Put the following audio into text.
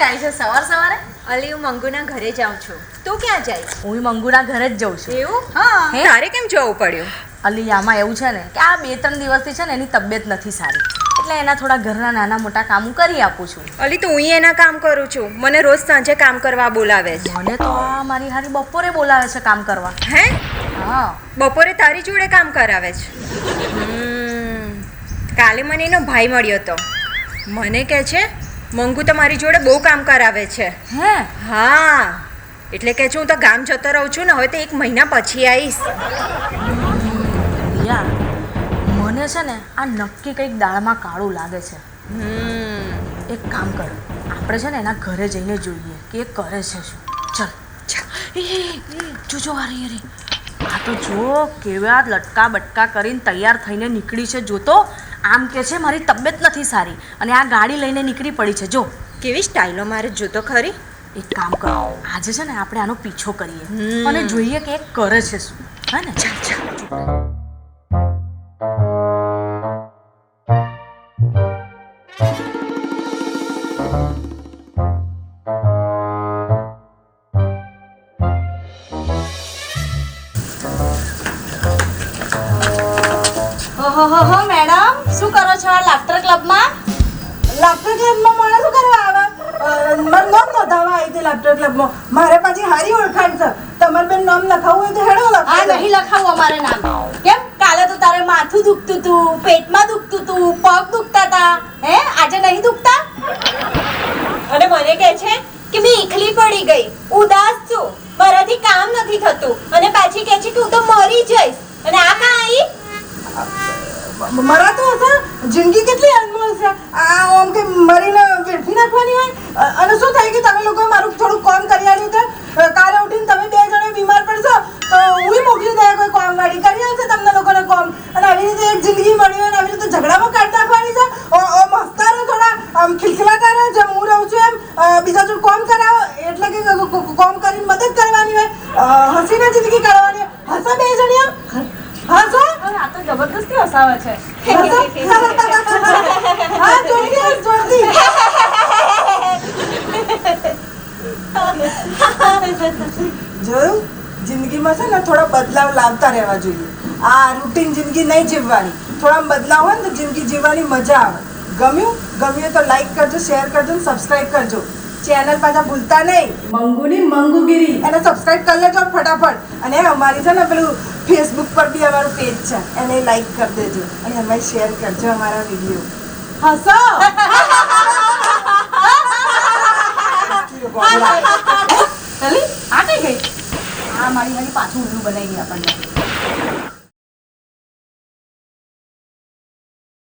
ગાય છે? સવાર સવારે? અલી હું મંગુના ઘરે જાઉં છું. તું ક્યાં જાય હું મંગુના ઘરે જ જઉં છું. એવું? હા? હે તારે કેમ જવું પડ્યું? અલી આમાં એવું છે ને કે આ બે ત્રણ દિવસથી છે ને એની તબિયત નથી સારી. એટલે એના થોડા ઘરના નાના મોટા કામ કરી આપું છું. અલી તો હું એના કામ કરું છું. મને રોજ સાંજે કામ કરવા બોલાવે છે. મને તો આ મારી હારી બપોરે બોલાવે છે કામ કરવા. હે? હા. બપોરે તારી જોડે કામ કરાવે છે? કાલે મને એનો ભાઈ મળ્યો હતો મને કહે છે મંગુ તો મારી જોડે બહુ કામ કરાવે છે. હે? હા. એટલે કે છું હું તો ગામ જતો રહું છું ને હવે તો એક મહિના પછી આવીશ યા મને છે ને આ નક્કી કંઈક દાળમાં કાળું લાગે છે. હમ. એક કામ કર આપણે છે ને એના ઘરે જઈને જોઈએ કે એ કરે છે શું. ચલ. જો જો અરે અરે આ તો જો કેવા લટકા બટકા કરીને તૈયાર થઈને નીકળી છે જોતો આમ કે છે મારી તબિયત નથી સારી અને આ ગાડી લઈને નીકળી પડી છે. જો. કેવી સ્ટાઇલો મારે જોતો ખરી? એક કામ કરો. આજે છે ને આપણે આનો પીછો કરીએ. અને જોઈએ કે એ કરે છે શું. હે ને? ચાલ ચાલ. શું કરો છો? લાફ્ટર ક્લબમાં લાફ્ટર ક્લબમાં મને શું કરવા આવે? અ, નામ નોંધાવા આવી હતી લાફ્ટર ક્લબમાં મારે પાછી હારી ઓળખાણ છે. તમારે બેન નામ લખાવવું હોય તો હેડો આ નહીં લખાવું અમારે નામ. કેમ? કાલે તો તારે માથું દુખતું તું પેટમાં દુખતું તું પગ દુખતા હતા હે? આજે નહીં દુખતા? અને મને કહે છે કે મેં એકલી પડી ગઈ ઉદાસ છું મારાથી કામ નથી થતું અને પાછી કહે છે કે હું તો મરી જઈશ અને આ કાં આવી મરા તો હશે જિંદગી કેટલી અનમોલ છે. આ આમ કે મરીને વેઠી નાખવાની હોય? અને શું થાય કે તમે લોકોએ મારું થોડું કામ કરી આવ્યું છે કાલે ઉઠીને તમે બે જણે બીમાર પડશો, તો હું મોકલી દે કોઈ કામ વાળી કરી આવશે તમને લોકોને કામ. અને આવી રીતે એક જિંદગી મળી હોય અને આવી રીતે ઝઘડામાં કાઢી નાખવાની છે? મસ્તા રહો થોડા. આમ ખિલખિલાતા રહો, જેમ હું રહું છું એમ. બીજા જો કામ કરાવો, એટલે કે કામ કરીને મદદ કરવાની હોય. હસીને જિંદગી કાઢવાની હોય. હસો બે જણી આમ હસો આ તો જબરદસ્તી હસાવે છે. હા જોયું? જિંદગીમાં છે ને થોડા બદલાવ લાવતા રહેવા જોઈએ. આ રૂટીન જિંદગી નહીં જીવવાની. થોડા બદલાવ હોય ને તો જિંદગી જીવવાની મજા આવે. ગમ્યું? ગમ્યું તો લાઈક કરજો શેર કરજો ને સબસ્ક્રાઇબ કરજો. ચેનલ પાછા ભૂલતા નહીં. મંગુની મંગુગીરી. એને સબસ્ક્રાઇબ કરી લેજો ફટાફટ. અને અમારી છે ને પેલું ફેસબુક પર બી અમારું પેજ છે. એને લાઈક કરી દેજો અને અમારે શેર કરજો અમારા વીડિયો હસો! ચલી આ કઈ ગઈ? આ મારી મારી પાછું ઉલ્લું બનાવી આપણને.